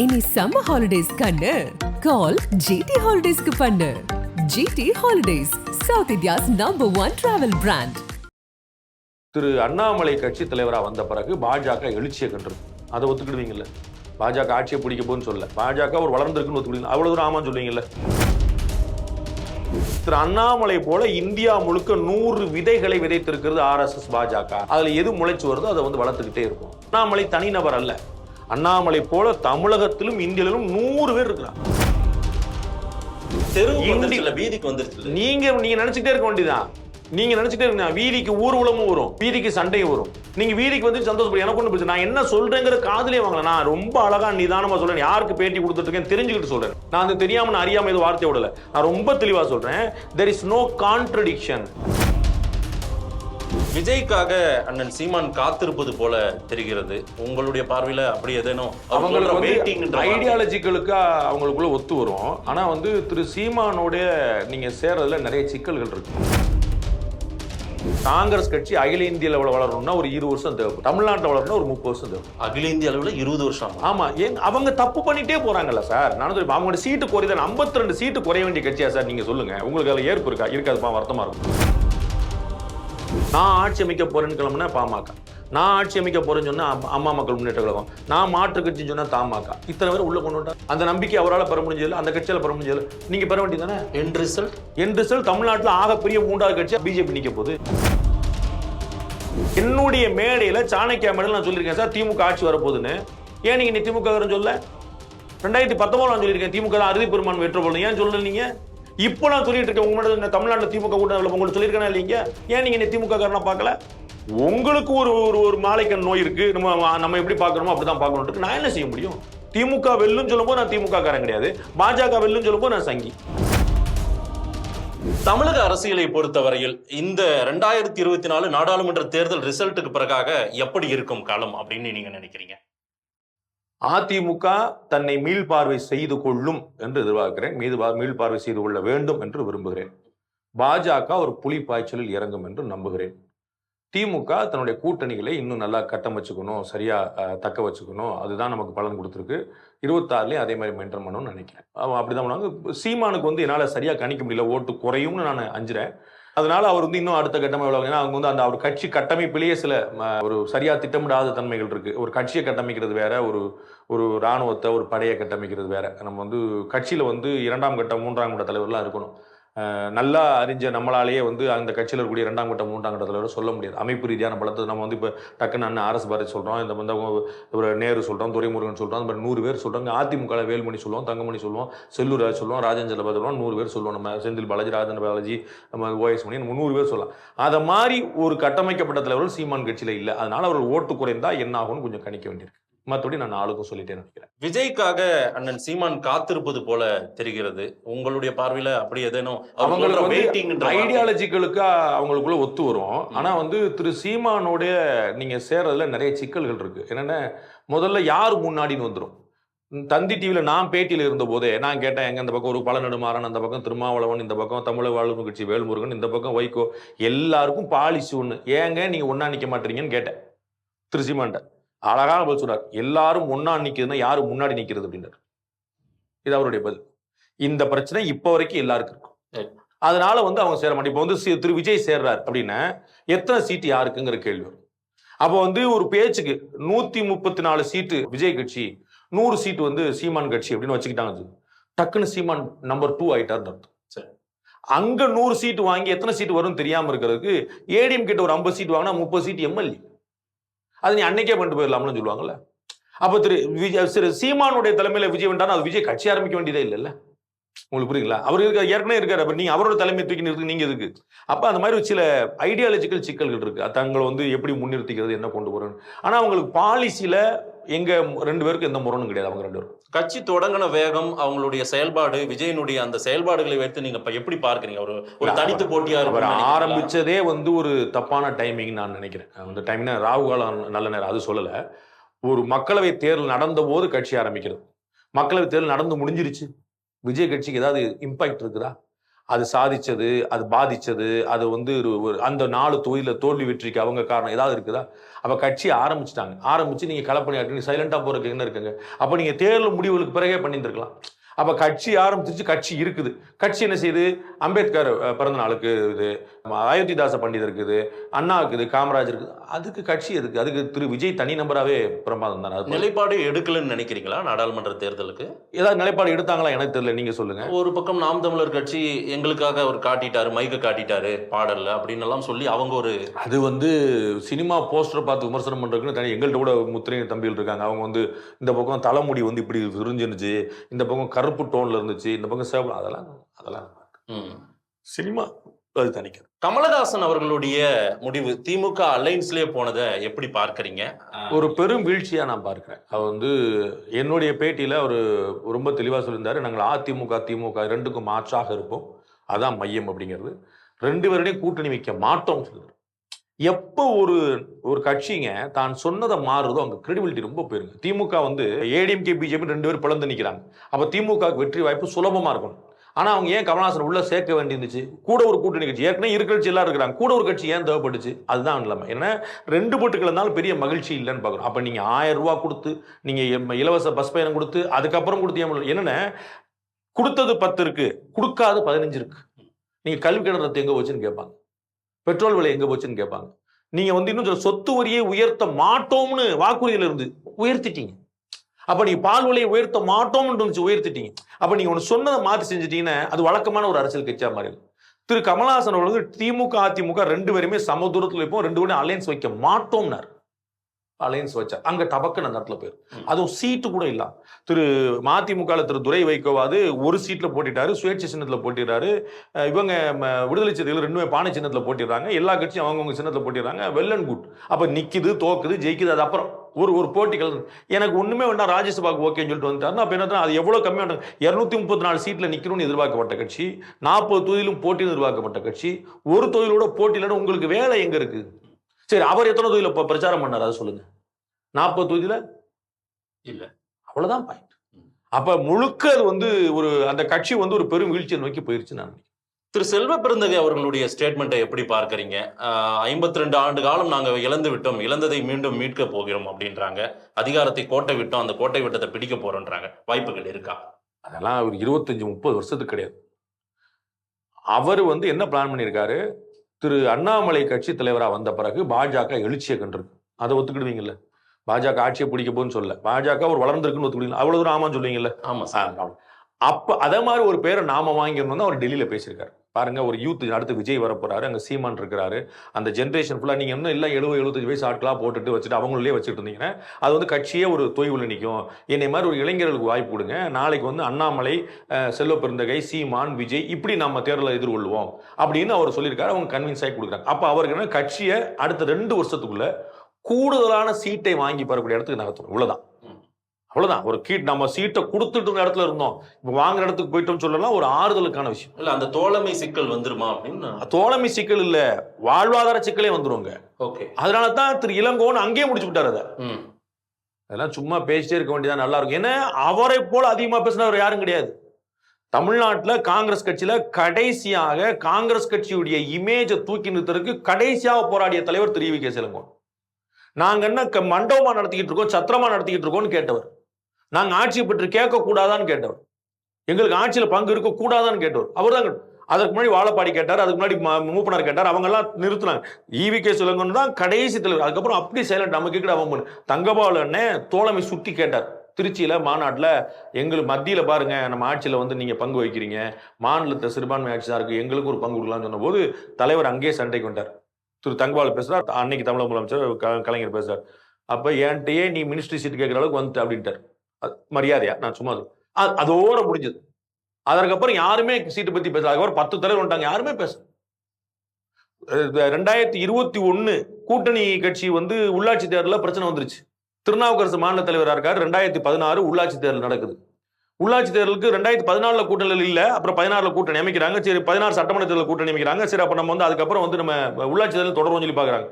இனி சம்ம ஹாலிடேஸ் கண்ணு. கால் ஜிடி ஹாலிடேஸ்க்கு பண்ணு. GT holidays south India's number one travel brand Thiru Annamalai கட்சி தலைவராக வந்த பிறகு பாஜக எழுச்சியை கண்டிருக்கு அதை ஒத்துக்கிடுவீங்கல்ல. பாஜக ஆட்சியை பிடிக்க போகுன்னு சொல்ல. பாஜக ஒரு வளர்ந்துருக்குன்னு ஒத்துக்கிடுங்க அவ்வளவு தூரம் ஆமான்னு சொல்லுவீங்கல்ல திரு அண்ணாமலை போல இந்தியா முழுக்க நூறு விதைகளை விதைத்திருக்கிறது ஆர்எஸ்எஸ் பாஜக. அதுல எது முளைச்சு வருதோ அதை வந்து வளர்த்துக்கிட்டே இருக்கும் அண்ணாமலை தனிநபர் அல்ல. அண்ணாமலை போல தமிழகத்திலும் இந்தியாவிலும் நூறு பேர் இருக்கிறாங்க. வந்துருச்சுல வீதிக்கு வந்துருச்சுல நீங்க நீங்க நினைச்சுட்டே இருக்க வேண்டியதான் நீங்க நினைச்சுட்டே இருக்க வீதிக்கு ஊர்வலமும் வரும் வீதிக்கு சண்டையும் வரும். நீங்க வீதிக்கு வந்து சந்தோஷப்படும் எனக்கு ஒண்ணு பிரச்சனை நான் என்ன சொல்றேங்கிற காதுலயே வாங்கல. நான் ரொம்ப அழகா நிதானமா சொல்றேன். யாருக்கு பேட்டி கொடுத்துட்டு இருக்கேன் தெரிஞ்சுக்கிட்டு சொல்றேன். நான் அது தெரியாம நான் அறியாம இது வார்த்தை விடல. நான் ரொம்ப தெளிவா சொல்றேன். தெர் இஸ் நோ கான்ட்ரடிக்ஷன் விஜய்க்காக அண்ணன் சீமான் காத்திருப்பது போல தெரிகிறது. உங்களுடைய பார்வையில அப்படி ஏதேனும் அவங்களுக்கு ஐடியாலஜிகளுக்கு அவங்களுக்குள்ள ஒத்து வரும். ஆனா வந்து திரு சீமானோட நீங்க சேர்றதுல நிறைய சிக்கல்கள் இருக்கு. காங்கிரஸ் கட்சி அகில இந்திய லெவலில் வளரணும்னா ஒரு இருபது வருஷம் தேவைப்படும் தமிழ்நாட்டில் வளரணும்னா ஒரு முப்பது வருஷம் தேவைப்படும் அகில இந்திய அளவுல இருபது வருஷம். ஆமா. ஏன் அவங்க தப்பு பண்ணிட்டே போறாங்கல்ல சார்? நான் சொல்றேன் அவங்களோட சீட்டு குறையுது. 52 ரெண்டு சீட்டு குறைய வேண்டிய கட்சியா சார்? நீங்க சொல்லுங்க. உங்களுக்கு அதுல ஏற்பு இருக்கா? இருக்காதுப்பா. வருத்தமா இருக்கும் நான் ஆட்சி அமைக்க போறேன்னு கிளம்புனா பாமக. நான் ஆட்சி அமைக்க போறேன்னு சொன்னா அம்மா- மக்கள் முன்னேற்ற கழகம். நான் மாற்று கட்சின்னு சொன்னா தாமாக்கா இத்தனை பேர் உள்ள கொண்டு வந்தா அந்த நம்பிக்கை அவரால் பெற முடிஞ்சது அந்த கட்சியால பெற முடிஞ்சது நீங்க பெற வேண்டியதானே என் ரிசல்ட் என் ரிசல்ட் தமிழ்நாட்டில் ஆகப்பெரிய மூன்றாவது கட்சியா பிஜேபி நிக்க போகுது. என்னுடைய மேடையில சாணக்கியா மேடையில் நான் சொல்லியிருக்கேன் சார் திமுக ஆட்சி வரப்போகுதுன்னு. ஏன் நீங்க நீ திமுக சொல்ல? ரெண்டாயிரத்தி பத்தொன்பது நான் சொல்லியிருக்கேன் திமுக அறுதி பெருமான் வெற்ற போகணும் ஏன் சொல்லல நீங்க? இப்போ நான் சொல்லிட்டு இருக்கேன் உங்களோட இந்த தமிழ்நாட்டில் திமுக கூட்டம் உங்களுக்கு சொல்லியிருக்கேன் இல்லைங்க? ஏன் நீங்க நீ திமுக காரணம் பார்க்கல? உங்களுக்கு ஒரு ஒரு ஒரு மாலைக்கண் நோய் இருக்கு. நம்ம நம்ம எப்படி பார்க்கணுமோ அப்படிதான் பார்க்கணும். நான் என்ன செய்ய முடியும்? திமுக வெல்லும் சொல்லும்போது நான் திமுக காரன் கிடையாது. பாஜக வெல்லுன்னு சொல்லும்போது நான் சங்கி. தமிழக அரசியலை பொறுத்தவரையில் இந்த ரெண்டாயிரத்தி இருபத்தி நாலு நாடாளுமன்ற தேர்தல் ரிசல்ட்டுக்கு பிறகாக எப்படி இருக்கும் காலம் அப்படின்னு நீங்க நினைக்கிறீங்க? அதிமுக தன்னை மீள்பார்வை செய்து கொள்ளும் என்று எதிர்பார்க்கிறேன். மீது மீள்பார்வை செய்து கொள்ள வேண்டும் என்று விரும்புகிறேன். பாஜக ஒரு புலி பாய்ச்சலில் இறங்கும் என்று நம்புகிறேன். திமுக தன்னுடைய கூட்டணிகளை இன்னும் நல்லா கட்டமைச்சுக்கணும் சரியா தக்க வச்சுக்கணும். அதுதான் நமக்கு பலன் கொடுத்துருக்கு. இருபத்தாறுலேயும் அதே மாதிரி மெயின்டைன் பண்ணணும்னு நினைக்கிறேன். அவன் அப்படிதான் பண்ணுவாங்க. சீமானுக்கு வந்து என்னால் சரியாக கணிக்க முடியல. ஓட்டு குறையும்னு நான் அஞ்சுறேன். அதனால அவர் வந்து இன்னும் அடுத்த கட்டமை எவ்வளவு ஏன்னா அவங்க வந்து அந்த அவர் கட்சி கட்டமைப்பிலேயே சில ஒரு சரியா திட்டமிடாத தன்மைகள் இருக்கு. ஒரு கட்சியை கட்டமைக்கிறது வேற ஒரு ஒரு ராணுவத்தை ஒரு படையை கட்டமைக்கிறது வேற. நம்ம வந்து கட்சியில வந்து இரண்டாம் கட்ட மூன்றாம் கட்ட தலைவர்லாம் இருக்கணும். நல்லா அறிஞ்ச நம்மளாலேயே வந்து அந்த கட்சியில் இருக்கக்கூடிய ரெண்டாம் கட்டம் மூன்றாம் கட்டத்தில் சொல்ல முடியாது. அமைப்பு ரீதியான பலத்தை நம்ம வந்து இப்போ டக்குன்னு அண்ணன் ஆர்எஸ் பாரதி சொல்கிறோம் இந்த வந்து ஒரு நேரு சொல்கிறோம் துரைமுருகன் சொல்கிறோம் அந்த மாதிரி நூறு பேர் சொல்கிறாங்க அதிமுக வேல்மணி சொல்லுவோம் தங்கமணி சொல்லுவோம் செல்லூர் ராஜ் சொல்லுவோம் ராஜேந்திர பாதி சொல்லுவோம் நூறு பேர் சொல்லுவோம். நம்ம செந்தில் பாலாஜி ராஜேந்திர பாலாஜி நம்ம ஓஎஸ் மணி நம்ம நூறு பேர் சொல்லலாம். அதை மாதிரி ஒரு கட்டமைக்கப்பட்ட தலைவர்கள் சீமான் கட்சியில் இல்லை. அதனால் அவர்கள் ஓட்டு குறைந்தால் என்ன ஆகும்னு கொஞ்சம் கணிக்க வேண்டியிருக்கு. மற்றபடி நான் நாளுக்கும் சொல்லிட்டே நினைக்கிறேன் விஜய்க்காக அண்ணன் சீமான் காத்திருப்பது போல தெரிகிறது. உங்களுடைய பார்வையில அப்படி ஏதேனும் வெயிட்டிங் ஐடியாலஜிகளுக்கு அவங்களுக்குள்ள ஒத்து வரும். ஆனா வந்து திரு சீமானோட நீங்க சேர்றதுல நிறைய சிக்கல்கள் இருக்கு. என்னன்னா முதல்ல யார் முன்னாடின்னு வந்துரும். ம், தந்தி டிவியில் நான் பேட்டியில் இருந்த போதே நான் கேட்டேன் எங்க இந்த பக்கம் ஒரு பழநெடுமாறன் அந்த பக்கம் திருமாவளவன் இந்த பக்கம் தமிழக வாழ்வு கட்சி வேல்முருகன் இந்த பக்கம் வைகோ எல்லாருக்கும் பாலிசி ஒன்று ஏங்க நீங்க ஒண்ணா நிக்க மாட்டீங்கன்னு கேட்டேன். திரு சீமான்ட்ட. அழகான பதில் சொல்றார் எல்லாரும் ஒண்ணா நிக்கிறதுன்னா யாரு முன்னாடி நிக்கிறது அப்படின்றார் இது அவருடைய பதில். இந்த பிரச்சனை இப்போ வரைக்கும் எல்லாருக்கும் இருக்கும். அதனால வந்து அவங்க சேர மாட்டாங்க இப்போ வந்து திரு விஜய் சேர்றார் அப்படின்னா எத்தனை சீட்டு யாருக்குங்கிற கேள்வி வரும். அப்போ வந்து ஒரு பேச்சுக்கு நூத்தி முப்பத்தி நாலு சீட்டு விஜய் கட்சி நூறு சீட்டு வந்து சீமான் கட்சி அப்படின்னு வச்சுக்கிட்டாங்க. டக்குன்னு சீமான் நம்பர் டூ ஆயிட்டார்னு அர்த்தம். அங்க நூறு சீட்டு வாங்கி எத்தனை சீட்டு வரும் தெரியாம இருக்கிறதுக்கு ஏடிஎம் கிட்ட ஒரு ஐம்பது சீட் வாங்கினா முப்பது சீட் எம்எல்ஏ அது நீ அன்னைக்கே பண்ணிட்டு போயிடலாம்னு சொல்லுவாங்கல்ல. அப்போ திரு விஜய் திரு சீமானுடைய தலைமையில விஜய் வேண்டாம் அது விஜய் கட்சி ஆரம்பிக்க வேண்டியதே இல்லைல்ல. உங்களுக்கு புரியுங்களா? அவர் இருக்க ஏற்கனவே இருக்காரு. அப்ப நீங்க அவரோட தலைமை தூக்கி நிறுத்தி நீங்க எதுக்கு? அப்ப அந்த மாதிரி சில ஐடியாலஜிக்கல் சிக்கல்கள் இருக்கு. தங்களை வந்து எப்படி முன்னிறுத்திக்கிறது என்ன கொண்டு போறோம் ஆனா அவங்களுக்கு பாலிசியில எங்க ரெண்டு பேருக்கும் எந்த முரணும் கிடையாது அவங்க ரெண்டு பேரும் கட்சி தொடங்கின வேகம் அவங்களுடைய செயல்பாடு விஜயனுடைய அந்த செயல்பாடுகளை வைத்து நீங்க இப்ப எப்படி பார்க்கறீங்க? ஒரு ஒரு தனித்து போட்டியா அவர்? ஆரம்பிச்சதே வந்து ஒரு தப்பான டைமிங் நான் நினைக்கிறேன். அந்த டைம்னா ராகு காலம் நல்ல நேரம் அது சொல்லல. ஒரு மக்களவை தேர்தல் நடந்த போது கட்சி ஆரம்பிக்கிறது. மக்களவை தேர்தல் நடந்து முடிஞ்சிருச்சு. விஜய் கட்சிக்கு ஏதாவது இம்பாக்ட் இருக்குதா? அது சாதிச்சது அது பாதிச்சது அது வந்து ஒரு அந்த நாலு தொழில தோல்வி வெற்றிக்கு அவங்க காரணம் ஏதாவது இருக்குதா? அப்ப கட்சி ஆரம்பிச்சிட்டாங்க. ஆரம்பிச்சு நீங்க களப்பணி நீங்க சைலண்டா போறதுக்கு என்ன இருக்குங்க? அப்ப நீங்க தேர்தல் முடிவுகளுக்கு பிறகே பண்ணியிருந்திருக்கலாம். அப்ப கட்சி ஆரம்பிச்சிருச்சு கட்சி இருக்குது. கட்சி என்ன செய்யுது? அம்பேத்கர் பிறந்த நாளுக்கு இது அயோத்திதாச பண்டிதருக்கு இது அண்ணாவுக்கு இது காமராஜர் இருக்குது. அதுக்கு கட்சி எதுக்கு? அதுக்கு திரு விஜய் தனி நம்பராகவே பிரமாதம் தானே? நிலைப்பாடு எடுக்கலன்னு நினைக்கிறீங்களா நாடாளுமன்ற தேர்தலுக்கு? ஏதாவது நிலைப்பாடு எடுத்தாங்களா எனக்கு தெரியல நீங்க சொல்லுங்க. ஒரு பக்கம் நாம் தமிழர் கட்சி எங்களுக்காக அவர் காட்டிட்டாரு மைக்க காட்டிட்டாரு பாடல்ல அப்படின்னு எல்லாம் சொல்லி அவங்க ஒரு அது வந்து சினிமா போஸ்டர் பார்த்து விமர்சனம் பண்றதுக்குன்னு தனி எங்கள்கிட்ட கூட முத்திரை தம்பிகள் இருக்காங்க. அவங்க வந்து இந்த பக்கம் தலைமுடி வந்து இப்படி விரிஞ்சிருந்துச்சு இந்த பக்கம் கருப்பு டோன்ல இருந்துச்சு இந்த பக்கம் சேவல் அதெல்லாம் அதெல்லாம் ம். சினிமா அது தனிக்கிறது. கமலஹாசன் அவர்களுடைய முடிவு திமுக அலைன்ஸ்லயே போனதை எப்படி பார்க்கறீங்க? ஒரு பெரும் வீழ்ச்சியா நான் பார்க்கிறேன். அவர் வந்து என்னுடைய பேட்டியில அவர் ரொம்ப தெளிவா சொல்லியிருந்தாரு நாங்கள் அதிமுக திமுக ரெண்டுக்கும் மாற்றாக இருப்போம். அதான் மையம் அப்படிங்கிறது. ரெண்டு பேருடையும் கூட்டணி வைக்க மாட்டோம்னு சொல்லுறாரு எப்போ ஒரு ஒரு கட்சிங்க தான் சொன்னதை மாறுதோ அங்கே கிரெடிபிலிட்டி ரொம்ப போயிருங்க. திமுக வந்து ஏடிஎம்கே பிஜேபி ரெண்டு பேரும் பிளந்து நிற்கிறாங்க அப்போ திமுகவுக்கு வெற்றி வாய்ப்பு சுலபமாக இருக்கும் ஆனால் அவங்க ஏன் கமலஹாசன் உள்ளே சேர்க்க வேண்டியிருந்துச்சு? கூட ஒரு கூட்டணி கட்சி. ஏற்கனவே இருக்கிற கட்சி எல்லாம் இருக்கிறாங்க. கூட ஒரு கட்சி ஏன் தேவைப்பட்டுச்சு அதுதான் இல்லாமல் ஏன்னா ரெண்டு போட்டுகள் இருந்தாலும் பெரிய மகிழ்ச்சி இல்லைன்னு பார்க்குறோம். அப்போ நீங்கள் ஆயிரம் ரூபா கொடுத்து நீங்கள் இலவச பஸ் பயணம் கொடுத்து அதுக்கப்புறம் கொடுத்து ஏன் பண்ணல? கொடுத்தது பத்து இருக்குது கொடுக்காது பதினஞ்சு இருக்குது நீங்கள் கல்வி கிணறு எங்கே போச்சுன்னு கேட்பாங்க. பெட்ரோல் விலை எங்கே போச்சுன்னு கேட்பாங்க. நீங்கள் வந்து இன்னும் சொல்ல சொத்து வரியை உயர்த்த மாட்டோம்னு வாக்குறுதியில் இருந்து உயர்த்திட்டீங்க. அப்போ நீங்கள் பால் விலையை உயர்த்த மாட்டோம்னு இருந்துச்சு உயர்த்திட்டீங்க. அப்போ நீங்கள் ஒன்று சொன்னதை மாற்றி செஞ்சிட்டீங்கன்னா அது வழக்கமான ஒரு அரசியல் கட்சியாக மாறி திரு கமலஹாசன் அவர்கள் திமுக அதிமுக ரெண்டு பேருமே சமதூரத்தில் இப்போ ரெண்டு பேரும் அலையன்ஸ் வைக்க மாட்டோம்னார். அலையன்ஸ் வச்சார் அங்க டபக்குன்னு அந்த இடத்துல போயிரு. அதுவும் சீட்டு கூட இல்ல. திரு மதிமுக திரு துரை வைகோவாது ஒரு சீட்ல போட்டிட்டாரு சுயேட்சை சின்னத்துல போட்டிடுறாரு. இவங்க விடுதலை சிறுத்தைகள் ரெண்டுமே பானை சின்னத்துல போட்டிடுறாங்க. எல்லா கட்சியும் அவங்கவுங்க சின்னத்துல போட்டிடுறாங்க. வெல் அண்ட் குட் அப்ப நிக்குது தோக்குது ஜெயிக்குது அது அப்புறம் ஒரு ஒரு போட்டிகள். எனக்கு ஒண்ணுமே வேண்டாம் ராஜ்யசபாக்கு ஓகேன்னு சொல்லிட்டு வந்துட்டாருன்னா அப்ப என்ன அது எவ்வளவு கம்மியா இருநூத்தி முப்பத்தி நாலு சீட்ல நிக்கணும்னு எதிர்பார்க்கப்பட்ட கட்சி நாற்பது தொகுதியிலும் போட்டி எதிர்பார்க்கப்பட்ட கட்சி ஒரு தொகுதியிலோட போட்டியில உங்களுக்கு வேலை எங்க இருக்கு? சரி அவர் எத்தனை தொகுதியில இப்ப பிரச்சாரம் பண்ணார்? அதை சொல்லுங்க. நாற்பது தொகுதியில? இல்ல. அவ்வளவுதான் பாயிண்ட். அப்ப முழுக்க அது வந்து ஒரு அந்த கட்சி வந்து ஒரு பெரும் வீழ்ச்சியை நோக்கி போயிருச்சு நான். திரு செல்வ பெருந்தகை அவர்களுடைய ஸ்டேட்மெண்ட்டை எப்படி பார்க்கறீங்க? ஐம்பத்தி ரெண்டு ஆண்டு காலம் நாங்க இழந்து விட்டோம் இழந்ததை மீண்டும் மீட்க போகிறோம் அப்படின்றாங்க. அதிகாரத்தை கோட்டை விட்டோம் அந்த கோட்டை விட்டத்தை பிடிக்க போறோன்றாங்க வாய்ப்புகள் இருக்கா? அதெல்லாம் ஒரு இருபத்தஞ்சு முப்பது வருஷத்துக்கு கிடையாது. அவர் வந்து என்ன பிளான் பண்ணியிருக்காரு? திரு அண்ணாமலை கட்சி தலைவரா வந்த பிறகு பாஜக எழுச்சியை கண்டிருக்கு. அதை ஒத்துக்கிடுவீங்கல்ல? பாஜக ஆட்சியை பிடிக்க போன்னு சொல்ல. பாஜக ஒரு வளர்ந்துருக்குன்னு ஒத்துக்கிடுவீங்க. அவ்வளவு தூரம் ஆமான்னு சொல்லுவீங்கல்ல? ஆமா ஆ, சார். அப்ப அதே மாதிரி ஒரு பேரை நாம வாங்கியிருந்தோம் அவர் டெல்லியில பேசியிருக்காரு. பாருங்க ஒரு யூத் அடுத்து விஜய் வரப்போறாரு அங்கே சீமான் இருக்கிறாரு. அந்த ஜென்ரேஷன் ஃபுல்லாக நீங்கள் இன்னும் எல்லாம் எழுபது எழுபத்தஞ்சு வயசு ஆட்களாக போட்டுட்டு வச்சுட்டு அவங்களே வச்சுட்டு இருந்தீங்கன்னா அது வந்து கட்சியே ஒரு தொய்வில் நிற்கும் என்னை மாதிரி ஒரு இளைஞர்களுக்கு வாய்ப்பு கொடுங்க. நாளைக்கு வந்து அண்ணாமலை செல்வ பெருந்தகை சீமான் விஜய் இப்படி நம்ம தேர்தலை எதிர்கொள்வோம் அப்படின்னு அவர் சொல்லியிருக்காரு. அவங்க கன்வின்ஸ் ஆகி கொடுக்குறாங்க. அப்போ அவருக்கு என்ன கட்சியை அடுத்த ரெண்டு வருஷத்துக்குள்ளே கூடுதலான சீட்டை வாங்கி பெறக்கூடிய இடத்துக்கு நகர்த்தணும். இவ்வளோதான் அவ்வளவுதான். ஒரு கீட் நம்ம சீட்டை கொடுத்துட்டு இருந்த இடத்துல இருந்தோம். இப்போ வாங்குற இடத்துக்கு போயிட்டோம்னு சொல்லலாம் ஒரு ஆறுதலுக்கான விஷயம். இல்ல அந்த தோழமை சிக்கல் வந்துருமா அப்படின்னு தோழமை சிக்கல் இல்ல வாழ்வாதார சிக்கலே வந்துருங்க. ஓகே. அதனால தான் திரு இளங்கோவன் அங்கேயே முடிச்சு விட்டாரு அதை அதெல்லாம் சும்மா பேசிட்டே இருக்க வேண்டியதா நல்லா இருக்கும். ஏன்னா அவரை போல அதிகமா பேசினவர் யாரும் கிடையாது. தமிழ்நாட்டுல காங்கிரஸ் கட்சியில கடைசியாக காங்கிரஸ் கட்சியுடைய இமேஜை தூக்கி நிறுத்துறதுக்கு கடைசியாக போராடிய தலைவர் திரு வி கே சிலங்கோன் நாங்க என்ன க- மண்டபமா நடத்திக்கிட்டு இருக்கோம் சத்திரமா நடத்திக்கிட்டு இருக்கோம்னு கேட்டவர். நாங்கள் ஆட்சி பற்றி கேட்கக்கூடாதான்னு கேட்டவர். எங்களுக்கு ஆட்சியில் பங்கு இருக்கக்கூடாதான்னு கேட்டவர். அவர் தான் அதுக்கு முன்னாடி வாழப்பாடி கேட்டார் அதுக்கு முன்னாடி மூப்பனார் கேட்டார் அவங்கெல்லாம் நிறுத்தினாங்க. ஈவி கே சிலங்கன் தான் கடைசி தலைவர். அதுக்கப்புறம் அப்படி சைலண்ட் நம்ம கேட்கிற அவன் தங்கபால் அண்ணே தோழமை சுட்டி கேட்டார். திருச்சியில மாநாட்டில் எங்களுக்கு மத்தியில் பாருங்க நம்ம ஆட்சியில் வந்து நீங்க பங்கு வகிக்கிறீங்க. மாநிலத்தை சிறுபான்மை ஆட்சி தான் இருக்கு எங்களுக்கு ஒரு பங்கு கொடுக்கலாம்னு சொன்னபோது தலைவர் அங்கேயே சண்டைக்கு கொண்டார் திரு தங்கபால் பேசுறார் அன்னைக்கு தமிழக முதலமைச்சர் கலைஞர் பேசுறார். அப்போ என்கிட்டயே நீ மினிஸ்ட்ரி சீட் கேட்குற அளவுக்கு வந்துட்டு அப்படின்ட்டார். மரியாதையா? நான் சும்மா சொல்றேன். அ- அதோட முடிஞ்சது. அதற்கப்புறம் யாருமே சீட்டை பத்தி பேசல. அதுக்கப்புறம் பத்து தலைவர் வந்துட்டாங்க. யாருமே பேச ரெண்டாயிரத்தி இருபத்தி ஒண்ணு கூட்டணி கட்சி வந்து உள்ளாட்சி தேர்தலில் பிரச்சனை வந்துருச்சு. திருநாவுக்கரசு மாநில தலைவராக இருக்காரு. ரெண்டாயிரத்தி பதினாறு உள்ளாட்சி தேர்தல் நடக்குது. உள்ளாட்சி தேர்தலுக்கு ரெண்டாயிரத்தி பதினாலுல கூட்டணியில் இல்ல. அப்புறம் பதினாறுல கூட்டணி அமைக்கிறாங்க. சரி பதினாறு சட்டமன்ற தேர்தல் கூட்டணி அமைக்கிறாங்க. சரி அப்ப நம்ம வந்து அதுக்கப்புறம் வந்து நம்ம உள்ளாட்சி தேர்தல் தொடரும் சொல்லி பாக்குறாங்க.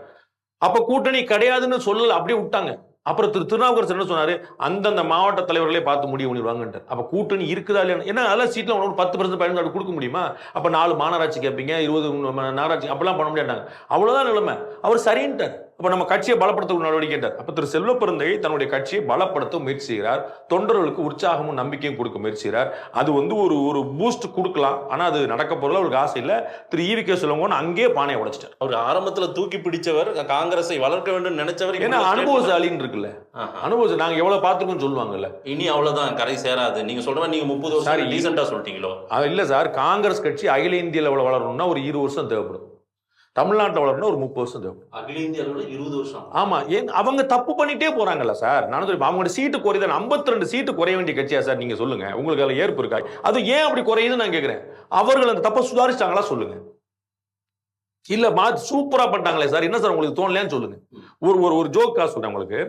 அப்ப கூட்டணி கிடையாதுன்னு சொல்லல. அப்படியே விட்டாங்க. அப்புறம் திரு திருநாவுக்கரசர் என்ன சொன்னாரு? அந்தந்த மாவட்ட தலைவர்களே பார்த்து முடிவு பண்ணிடுவாங்கன்ட்டு அப்ப கூட்டணி இருக்குதா இல்லையா? ஏன்னா அதெல்லாம் சீட்ல ஒரு பத்து பர்சன்ட் பயன்பாடு கொடுக்க முடியுமா? அப்ப நாலு மாநகராட்சி கேட்பீங்க இருபது நகராட்சி அப்படிலாம் பண்ண முடியாட்டாங்க. அவ்வளவுதான் நிலைமை. அவர் சரின்ட்டார். அப்ப நம்ம கட்சியை பலப்படுத்த நடவடிக்கைட்டார் அப்ப திரு செல்வ பெருந்தகை தன்னுடைய கட்சியை பலப்படுத்த முயற்சி செய்கிறார் தொண்டர்களுக்கு உற்சாகமும் நம்பிக்கையும் கொடுக்க முயற்சி செய்கிறார் அது வந்து ஒரு ஒரு பூஸ்ட் கொடுக்கலாம். ஆனா அது நடக்க போறதுல அவருக்கு ஆசை இல்ல. திரு ஈவி கே அங்கேயே பானையை உடைச்சிட்டார். அவர் ஆரம்பத்துல தூக்கி பிடிச்சவர் காங்கிரஸை வளர்க்க வேண்டும் நினைச்சவர் ஏன்னா அனுபவசாலின்னு இருக்குல்ல. அனுபவம் நாங்க எவ்வளவு பார்த்துக்கோன்னு சொல்லுவாங்கல்ல. இனி அவ்வளவுதான் கரை சேராது. நீங்க சொல்ற மாதிரி நீங்க முப்பது வருஷம் டீசெண்டா சொல்லிட்டீங்களோ? இல்ல சார். காங்கிரஸ் கட்சி அகில இந்திய லெவலில் வளரணும்னா ஒரு இருபது வருஷம் தேவைப்படும். தமிழ்நாட்டில் வளரணும்னா ஒரு முப்பது வருஷம் தேவைப்படும் அகில இந்திய அளவுல இருபது வருஷம் ஆமா ஏன் அவங்க தப்பு பண்ணிட்டே போறாங்கல்ல சார்? நானும் சொல்லி அவங்களோட சீட்டு குறையுது 52 ரெண்டு சீட்டு குறைய வேண்டிய கட்சியா சார்? நீங்க சொல்லுங்க. உங்களுக்கு அதுல ஏற்பு இருக்கா? அது ஏன் அப்படி குறையுதுன்னு நான் கேக்குறேன். அவர்கள் அந்த தப்பை சுதாரிச்சிட்டாங்களா சொல்லுங்க. இல்ல மா சூப்பரா பண்ணிட்டாங்களே சார். என்ன சார் உங்களுக்கு தோணலையான்னு சொல்லுங்க. ஒரு ஒரு ஒரு ஜோக்கா சொல்றேன் உங்களுக்கு.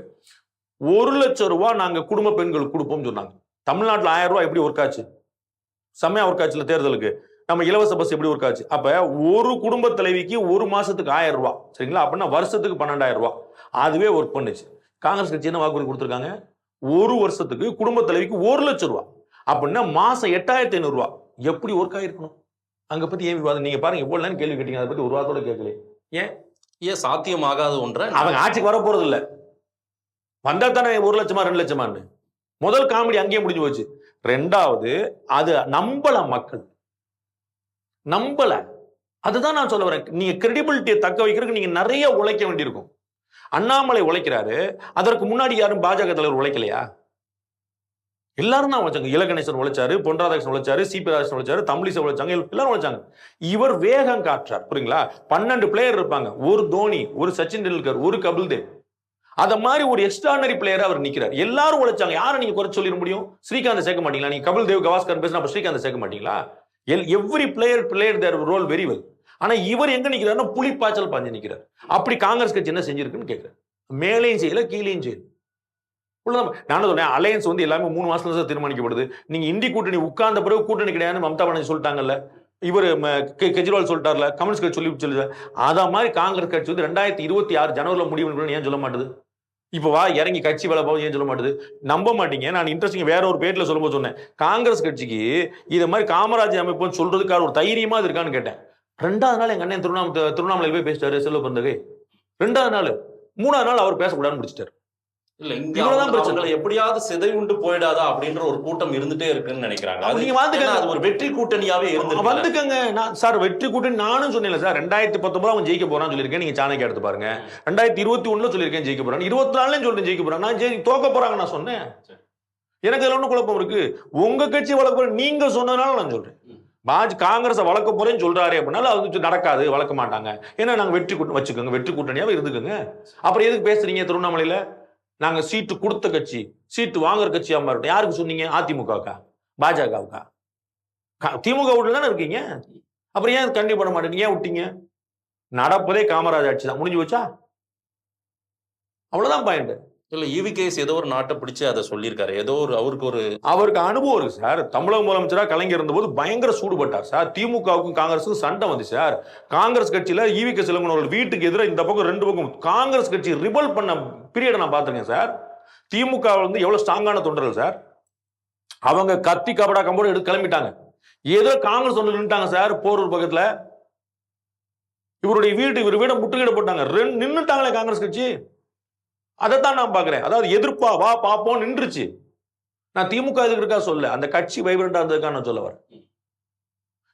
ஒரு லட்சம் ரூபாய் நாங்க குடும்ப பெண்களுக்கு கொடுப்போம்னு சொன்னாங்க. தமிழ்நாட்டுல ஆயிரம் ரூபாய் எப்படி ஒர்க் ஆச்சு? செம்மையா ஒர்க் ஆச்சுல தேர்தலுக்கு. நம்ம இலவச பஸ் எப்படி ஒர்க் ஆச்சு? அப்ப ஒரு குடும்ப தலைவிக்கு ஒரு மாசத்துக்கு ஆயிரம் ரூபாய். சரிங்களா? அப்படின்னா வருஷத்துக்கு பன்னெண்டாயிரம் ரூபாய். அதுவே ஒர்க் பண்ணுச்சு. காங்கிரஸ் கட்சி என்ன வாக்குறுதி கொடுத்துருக்காங்க? ஒரு வருஷத்துக்கு குடும்ப தலைவிக்கு ஒரு லட்சம் ரூபாய். அப்படின்னா மாசம் எட்டாயிரத்தி ஐநூறு ரூபாய். எப்படி ஒர்க் ஆயிருக்கணும்? அங்க பத்தி ஏன் விவாதம்? நீங்க பாருங்க எவ்வளவு நேரம் கேள்வி கேட்டீங்க. அதை பத்தி ஒரு வாரத்தோட கேட்கல ஏன்? சாத்தியமாகாத ஒன்றை? அவங்க ஆட்சிக்கு வர போறது இல்ல வந்தா தானே ஒரு லட்சமா ரெண்டு லட்சமான்னு. முதல் காமெடி அங்கேயே முடிஞ்சு போச்சு. ரெண்டாவது அது நம்பல மக்கள். நம்பல. அதுதான் நான் சொல்ல வரேன். நீங்க கிரெடிபிலிட்டியை தக்க வைக்கிறதுக்கு நீங்க நிறைய உழைக்க வேண்டியிருக்கும். அண்ணாமலை உழைக்கிறாரு. அதற்கு முன்னாடி யாரும் பாஜக தலைவர் உழைக்கலையா? எல்லாரும் தான் உழைச்சாங்க. இலகணேசன் உழைச்சாரு பொன்ராதாகிருஷ்ணன் உழைச்சாரு சிபி ராதாகிருஷ்ணன் உழைச்சாரு தமிழிசை உழைச்சாங்க எல்லாரும் உழைச்சாங்க. இவர் வேகம் காற்றார் புரியுங்களா? பன்னெண்டு பிளேயர் இருப்பாங்க. ஒரு தோனி ஒரு சச்சின் டெண்டுல்கர் ஒரு கபில் தேவ். அத மாதிரி ஒரு எக்ஸ்ட்ரானரி பிளேயரா அவர் நிக்கிறார். எல்லாரும் உழைச்சாங்க. யாரை நீங்க குறை சொல்லிட முடியும்? ஸ்ரீகாந்த் சேர்க்க மாட்டீங்களா? நீங்க கபில் தேவ் கவாஸ்கர் பேசினா ஸ்ரீகாந்த் சேர்க்க மாட்டீங்களா? All every player player their role very well ஆனா இவர் எங்க புலி புலிப்பாய்ச்சல் பாஞ்சு நிற்கிறார் அப்படி காங்கிரஸ் கட்சி என்ன செஞ்சிருக்குன்னு கேட்குறேன் மேலேயும் செய்யல கீழேயும் செய்யல. உள்ளதான் நான் சொன்னேன் அலையன்ஸ் வந்து எல்லாமே மூணு மாசத்துல தான் தீர்மானிக்கப்படுது. நீங்க இந்தி கூட்டணி உட்கார்ந்த பிறகு கூட்டணி கிடையாதுன்னு மம்தா பானர்ஜி சொல்லிட்டாங்கல்ல. இவர் கெஜ்ரிவால் சொல்லிட்டார்ல கம்யூனிஸ்ட் கட்சி சொல்லி சொல்லி அத மாதிரி காங்கிரஸ் கட்சி வந்து ரெண்டாயிரத்தி இருபத்தி ஆறு ஜனவரில முடிவு ஏன் சொல்ல மாட்டேது? இப்போ வா இறங்கி கட்சி வேலை போக ஏன் சொல்ல மாட்டேது? நம்ப மாட்டீங்க. நான் இன்ட்ரெஸ்டிங் வேற ஒரு பேட்டில் சொல்லும்போது சொன்னேன். காங்கிரஸ் கட்சிக்கு இதை மாதிரி காமராஜ் அமைப்புன்னு சொல்றதுக்காக ஒரு தைரியமா இது இருக்கான்னு கேட்டேன். ரெண்டாவது நாள் எங்க அண்ணன் திருவண்ணாமலை திருவண்ணாமலை போய் பேசிட்டாரு செல்வ பிறந்தகை ரெண்டாவது நாள் மூணாவது நாள் அவர் பேசக்கூடாதுன்னு முடிச்சிட்டாரு. இல்ல இங்க பிரச்சனை. எப்படியாவது சிதைவுண்டு போயிடாதா அப்படின்ற ஒரு கூட்டம் இருந்துட்டே இருக்குன்னு நினைக்கிறாங்க. நீங்க வந்துக்கங்க. அது ஒரு வெற்றி கூட்டணியாவே இருந்து வந்துக்கங்க. நான் சார் வெற்றி கூட்டணி நானும் சொன்னேன் சார். ரெண்டாயிரத்தி பத்தொன்பது அவன் ஜெயிக்க போறான்னு சொல்லியிருக்கேன். நீங்க சாணக்கிய எடுத்து பாருங்க. ரெண்டாயிரத்தி இருபத்தி ஒண்ணுல சொல்லியிருக்கேன் ஜெயிக்க போறான். இருபத்தி நாலுலயும் சொல்லிட்டு ஜெயிக்க போறான்? நான் ஜெயி தோக்க போறாங்க நான் சொன்னேன். எனக்கு அதுல ஒன்றும் குழப்பம் இருக்கு. உங்க கட்சி போறேன் நீங்க சொன்னதுனால நான் சொல்றேன். பாஜ் காங்கிரஸை வளர்க்க போறேன்னு சொல்றாரு அப்படின்னால அது நடக்காது வளர்க்க மாட்டாங்க. ஏன்னா நாங்க வெற்றி கூட்டணி வச்சுக்கோங்க வெற்றி கூட்டணியாவே இருந்துக்கோங்க. அப்புறம் எதுக்கு பேசுறீங்க திருவண்ணாமலையில? நாங்கள் சீட்டு கொடுத்த கட்சி சீட்டு வாங்குற கட்சியாக மாறட்டும். யாருக்கு சொன்னீங்க? அதிமுகவுக்கா? பாஜகவுக்கா? திமுக வீட்டில் தானே இருக்கீங்க? அப்புறம் ஏன் கண்டிப்பா பண்ண மாட்டேங்க? ஏன் விட்டீங்க? நடப்பதே காமராஜ் ஆட்சி தான். முடிஞ்சு வச்சா அவ்வளோதான் பாயிண்ட்டு இல்ல ஈவி கேஸ் ஏதோ ஒரு நாட்டை பிடிச்சு அதை சொல்லியிருக்காரு. ஏதோ ஒரு அவருக்கு ஒரு அவருக்கு அனுபவம் இருக்கு சார். தமிழக முதலமைச்சரா கலைஞர் இருந்தபோது பயங்கர சூடுபட்டார் சார். திமுகவுக்கும் காங்கிரஸுக்கும் சண்டை வந்து சார். காங்கிரஸ் கட்சியில ஈவி கே அவர்கள் வீட்டுக்கு எதிராக இந்த பக்கம் ரெண்டு பக்கம் காங்கிரஸ் கட்சி ரிபல் பண்ண பீரியடை நான் பார்த்திருக்கேன் சார். திமுக வந்து எவ்வளவு ஸ்ட்ராங்கான தொண்டர்கள் சார். அவங்க கத்தி கபடா கம்போடு எடுத்து கிளம்பிட்டாங்க. ஏதோ காங்கிரஸ் ஒன்று நின்றுட்டாங்க சார் போரூர் பக்கத்துல. இவருடைய வீட்டு இவர் வீட முற்றுகையிட போட்டாங்க. ரெண்டு நின்றுட்டாங்களே காங்கிரஸ் கட்சி. அதைத்தான் நான் பார்க்குறேன். அதாவது எதிர்ப்பா வா பார்ப்போம் நின்றுச்சு. நான் திமுக இதுக்கு இருக்கா சொல்ல அந்த கட்சி வைப்ரண்டா இருந்ததுக்கா நான் சொல்ல வரேன்.